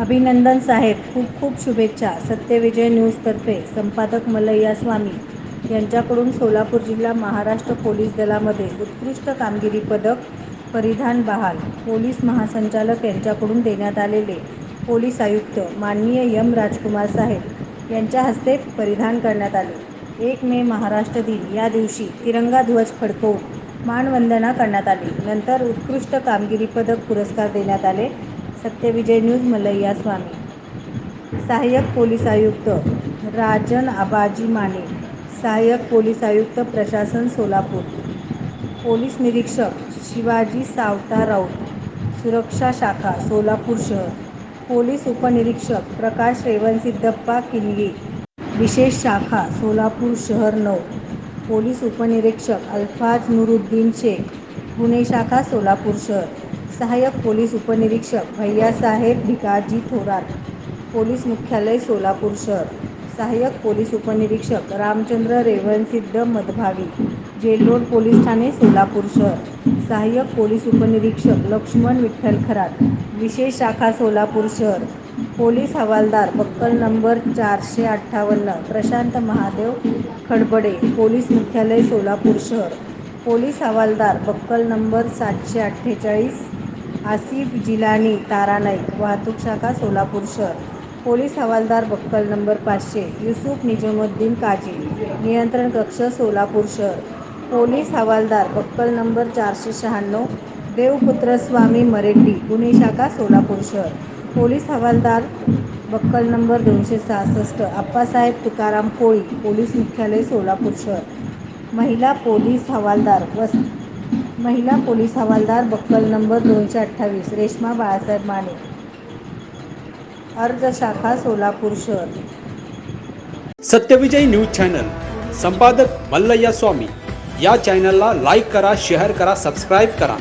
अभिनंदन साहेब खूप खूप शुभेच्छा. सत्यविजय न्यूजतर्फे संपादक मल्लय्या स्वामी यांच्याकडून सोलापूर जिल्हा महाराष्ट्र पोलीस दलामध्ये उत्कृष्ट कामगिरी पदक परिधान बहाल. पोलीस महासंचालक यांच्याकडून देण्यात आलेले पोलीस आयुक्त माननीय यम राजकुमार साहेब यांच्या हस्ते परिधान करण्यात आले. एक मे महाराष्ट्र दिन. या दिवशी तिरंगा ध्वज फडकवून मानवंदना करण्यात आली. नंतर उत्कृष्ट कामगिरी पदक पुरस्कार देण्यात आले. सत्यविजय न्यूज मलैया स्वामी. सहाय्यक पोलीस आयुक्त राजन आबाजी माने. सहाय्यक पोलीस आयुक्त प्रशासन सोलापूर. पोलीस निरीक्षक शिवाजी सावता राऊत. सुरक्षा शाखा सोलापूर शहर. पोलीस उपनिरीक्षक प्रकाश रेवणसिद्धप्पा किनगे. विशेष शाखा सोलापूर शहर नऊ. पोलीस उपनिरीक्षक अल्फाज नुरुद्दीन शेख. गुन्हे शाखा सोलापूर शहर. सहाय्यक पोलीस उपनिरीक्षक भैय्यासाहेब भिकाजी थोरात पोलीस मुख्यालय सोलापूर शहर. सहाय्यक पोलीस उपनिरीक्षक Ramchandra Revansiddh Madhbhagi Jail Road police Thane Solapur शहर. सहाय्यक पोलीस उपनिरीक्षक लक्ष्मण विठ्ठल खरात विशेष शाखा सोलापूर शहर. पोलीस हवालदार बक्कल नंबर चारशे अठ्ठावन्न प्रशांत महादेव खडबडे पोलीस मुख्यालय सोलापूर शहर. पोलीस हवालदार बक्कल नंबर सातशे अठ्ठेचाळीस आसिफ जिलानी तारा नाईक वाहतूक शाखा सोलापूर शहर. पोलीस हवालदार बक्कल नंबर पाचशे युसुफ निजामुद्दीन काजी नियंत्रण कक्ष सोलापूर शहर. पोलीस हवालदार बक्कल नंबर चारशे शहाण्णव देवपुत्रस्वामी मरेड्डी गुन्हे शाखा सोलापूर शहर. पोलीस हवालदार बक्कल नंबर दोनशे सहासष्ट आप्पासाहेब तुकाराम कोळी पोलीस मुख्यालय सोलापूर शहर. महिला पोलीस हवालदार वस महिला पोलीस हवालदार बक्कल नंबर दोनशे अठ्ठावीस रेश्मा बाळासाहेब माने. अर्ज शाखा सोलापूर शहर. Satyavijay news channel. संपादक मल्लय्या स्वामी. या चॅनलला लाईक करा शेअर करा सबस्क्राईब करा.